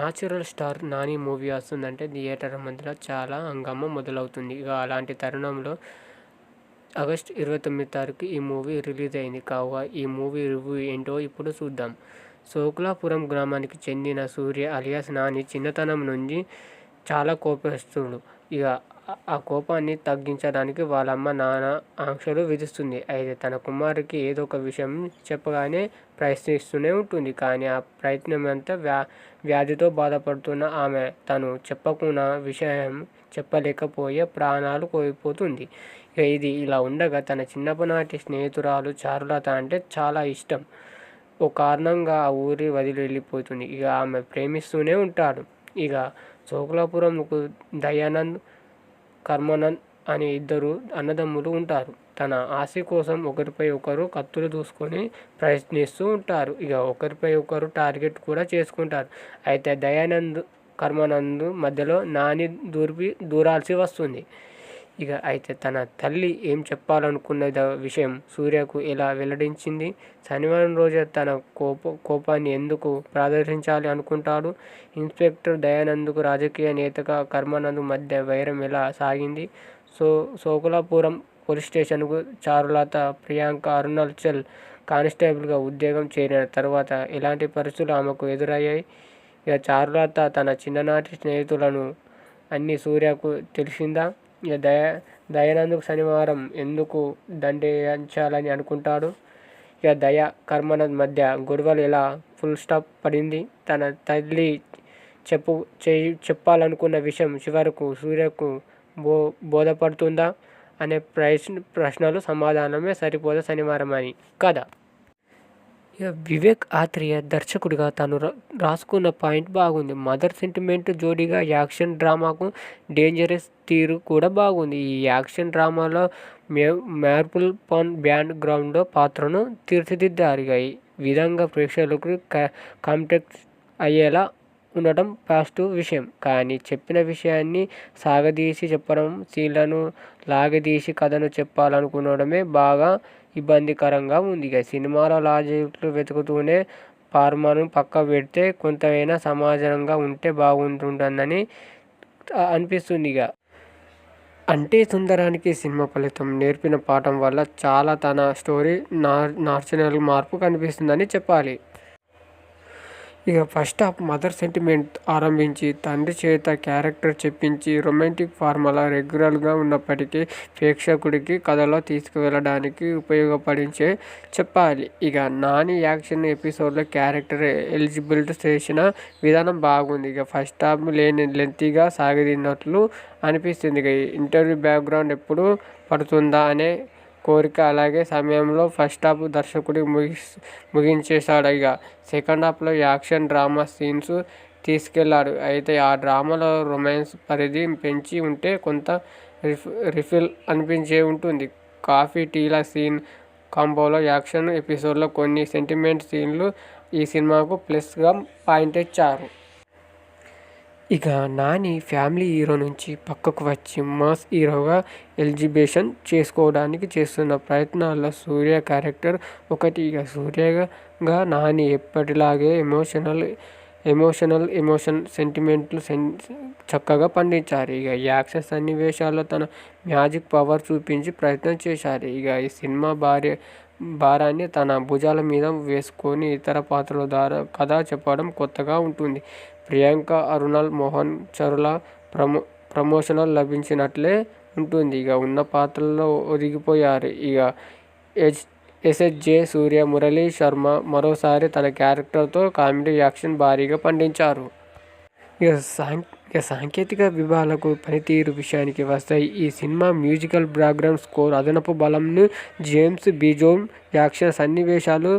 Natural star Nani movie వస్తుందంటే theatre మధ్యలో చాలా హంగామా మొదలవుతుంది. ఇక అలాంటి తరుణంలో ఆగస్ట్ ఇరవై తొమ్మిది తారీఖు ఈ మూవీ రిలీజ్ అయింది. కావుగా ఈ మూవీ రివ్యూ ఏంటో ఇప్పుడు చూద్దాం. శోకులాపురం గ్రామానికి చెందిన సూర్య అలియాస్ నాని చిన్నతనం నుంచి చాలా కోపస్తుడు. ఇక ఆ కోపాన్ని తగ్గించడానికి వాళ్ళమ్మ నాన్న ఆంక్షలు విధిస్తుంది. అయితే తన కుమారుడికి ఏదో ఒక విషయం చెప్పగానే ప్రయత్నిస్తూనే ఉంటుంది. కానీ ఆ ప్రయత్నం అంతా వ్యా వ్యాధితో బాధపడుతున్న ఆమె తను చెప్పకున్న విషయం చెప్పలేకపోయే ప్రాణాలు కోల్పోతుంది. ఇక ఇది ఇలా ఉండగా తన చిన్నప్పనాటి స్నేహితురాలు చారులత అంటే చాలా ఇష్టం. ఓ కారణంగా ఆ ఊరి వదిలి వెళ్ళిపోతుంది. ఇక ఆమె ప్రేమిస్తూనే ఉంటాడు. ఇక శోకులాపురంకు దయానంద్ కర్మానంద్ అనే ఇద్దరు అన్నదమ్ములు ఉంటారు. తన ఆశ కోసం ఒకరిపై ఒకరు కత్తులు దూసుకొని ప్రయత్నిస్తూ ఉంటారు. ఇక ఒకరిపై ఒకరు టార్గెట్ కూడా చేసుకుంటారు. అయితే దయానంద్ కర్మానంద్ మధ్యలో నాని దూరిపి దూరాల్సి వస్తుంది. ఇక అయితే తన తల్లి ఏం చెప్పాలనుకున్న విషయం సూర్యకు ఎలా వెల్లడించింది? శనివారం రోజే తన కోప కోపాన్ని ఎందుకు ప్రదర్శించాలి అనుకుంటాడు? ఇన్స్పెక్టర్ దయానంద్కు రాజకీయ నేతగా కర్మానందు మధ్య వైరం ఎలా సాగింది? సో సోకులాపురం పోలీస్ స్టేషన్కు చారులత ప్రియాంక అరుణాచల్ కానిస్టేబుల్గా ఉద్యోగం చేరిన తర్వాత ఎలాంటి పరిస్థితులు ఆమెకు ఎదురయ్యాయి? ఇక చారులత తన చిన్ననాటి స్నేహితులను అన్ని సూర్యకు తెలిసిందా? దయ దయానందుకు శనివారం ఎందుకు దండించాలని అనుకుంటాడు? ఇక దయ కర్మనంద్ మధ్య గొడవలు ఎలా ఫుల్ స్టాప్ పడింది? తన తల్లి చెప్పు చేయి చెప్పాలనుకున్న విషయం చివరకు సూర్యకు బో బోధపడుతుందా? అనే ప్రశ్న ప్రశ్నలు సమాధానమే సరిపోదా శనివారం అని. కదా వివేక్ ఆత్రేయ దర్శకుడిగా తను రాసుకున్న పాయింట్ బాగుంది. మదర్ సెంటిమెంట్ జోడీగా యాక్షన్ డ్రామాకు డేంజరస్ తీరు కూడా బాగుంది. ఈ యాక్షన్ డ్రామాలో మే మ్యార్పుల్ పాన్ బ్యాండ్ గ్రౌండ్ పాత్రను తీర్చిదిద్దారు. ఈ విధంగా ప్రేక్షకులకు కాంటాక్ట్ అయ్యేలా ఉండటం పాజిటివ్ విషయం. కానీ చెప్పిన విషయాన్ని సాగదీసి చెప్పడం సీన్లను లాగదీసి కథను చెప్పాలనుకోవడమే బాగా ఇబ్బందికరంగా ఉంది. ఇక సినిమాలో లాజిక్లు వెతుకుతూనే ఫార్మాను పక్క పెడితే కొంతైనా సమాజంగా ఉంటే బాగుంటుందని అనిపిస్తుంది ఇక. అంటే సుందరానికి సినిమా ఫలితం నేర్పిన పాఠం వల్ల చాలా తన స్టోరీ నార్ నార్చనల్ మార్పు కనిపిస్తుందని చెప్పాలి. ఇక ఫస్ట్ హాఫ్ మదర్ సెంటిమెంట్ ఆరంభించి తండ్రి చేత క్యారెక్టర్ చెప్పించి రొమాంటిక్ ఫార్ములా రెగ్యులర్గా ఉన్నప్పటికీ ప్రేక్షకుడికి కథలో తీసుకువెళ్ళడానికి ఉపయోగపడించే చెప్పాలి. ఇక నాని యాక్షన్ ఎపిసోడ్లో క్యారెక్టర్ ఎలిజిబిలిటీ చేసిన విధానం బాగుంది. ఇక ఫస్ట్ హాఫ్ లేని లెంతీగా సాగదీనట్లు అనిపిస్తుంది. ఇక ఇంటర్వ్యూ బ్యాక్గ్రౌండ్ ఎప్పుడు పడుతుందా అనే కోరిక. అలాగే సమయంలో ఫస్ట్ హాఫ్ దర్శకుడికి ముగి ముగించేశాడు ఇక. సెకండ్ హాఫ్లో యాక్షన్ డ్రామా సీన్స్ తీసుకెళ్ళాడు. అయితే ఆ డ్రామాలో రొమాన్స్ పరిధి పెంచి ఉంటే కొంత రిఫ్ రిఫిల్ అనిపించే ఉంటుంది. కాఫీ టీల సీన్ కాంబోలో యాక్షన్ ఎపిసోడ్లో కొన్ని సెంటిమెంట్ సీన్లు ఈ సినిమాకు ప్లస్గా పాయింట్ ఇచ్చారు. ఇక నాని ఫ్యామిలీ హీరో నుంచి పక్కకు వచ్చి మాస్ హీరోగా ఎలిజిబేషన్ చేసుకోవడానికి చేస్తున్న ప్రయత్నాల్లో సూర్య క్యారెక్టర్ ఒకటి. ఇక సూర్యగా నాని ఎప్పటిలాగే ఎమోషనల్ ఎమోషనల్ ఎమోషన్ సెంటిమెంట్లు సెన్ చక్కగా పండించారు. ఇక యాక్షన్ సన్నివేశాల్లో తన మ్యాజిక్ పవర్ చూపించి ప్రయత్నం చేశారు. ఇక ఈ సినిమా భార్య భారాన్ని తన భుజాల మీద వేసుకొని ఇతర పాత్రల ద్వారా కథ చెప్పడం కొత్తగా ఉంటుంది. ప్రియాంక అరుణాల్ మోహన్ చరుల ప్రమో ప్రమోషనల్ లభించినట్లే ఉంటుంది. ఇక ఉన్న పాత్రల్లో ఒదిగిపోయారు ఇక ఎస్ ఎస్ఎస్జే సూర్య మురళీ శర్మ మరోసారి తన క్యారెక్టర్తో కామెడీ యాక్షన్ భారీగా పండించారు. ఇక సాం ఇక సాంకేతిక విభాగాలకు పనితీరు విషయానికి వస్తాయి ఈ సినిమా మ్యూజికల్ బ్యాక్గ్రౌండ్ స్కోర్ అదనపు బలంను జేమ్స్ బిజోమ్ యాక్షన్ సన్నివేశాలు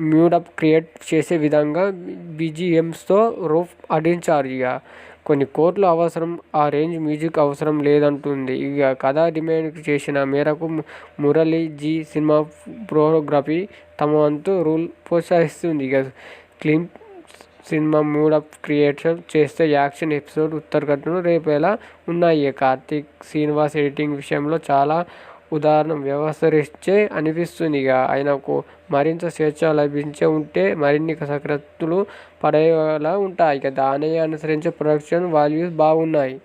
మ్యూడప్ క్రియేట్ చేసే విధంగా బీజిఎమ్స్తో రూఫ్ అడించారు ఇక కొన్ని కోట్లు అవసరం ఆ రేంజ్ మ్యూజిక్ అవసరం లేదంటుంది. ఇక కథ డిమాండ్ చేసిన మేరకు మురళి జీ సినిమా ప్రోగ్రఫీ తమ వంతు రూల్ ప్రోత్సహిస్తుంది. ఇక క్లీన్ సినిమా మూడప్ క్రియేషన్ చేస్తే యాక్షన్ ఎపిసోడ్ ఉత్తరగట్టును రేపేలా ఉన్నాయి. కార్తీక్ శ్రీనివాస్ ఎడిటింగ్ విషయంలో చాలా ఉదాహరణ వ్యవహరిస్తే అనిపిస్తుంది ఇక ఆయనకు మరింత స్వేచ్ఛ లభించే ఉంటే మరిన్ని సక్రతులు పడేలా ఉంటాయి. ఇక దాన్ని అనుసరించే ప్రొడక్షన్ వాల్యూస్ బాగున్నాయి.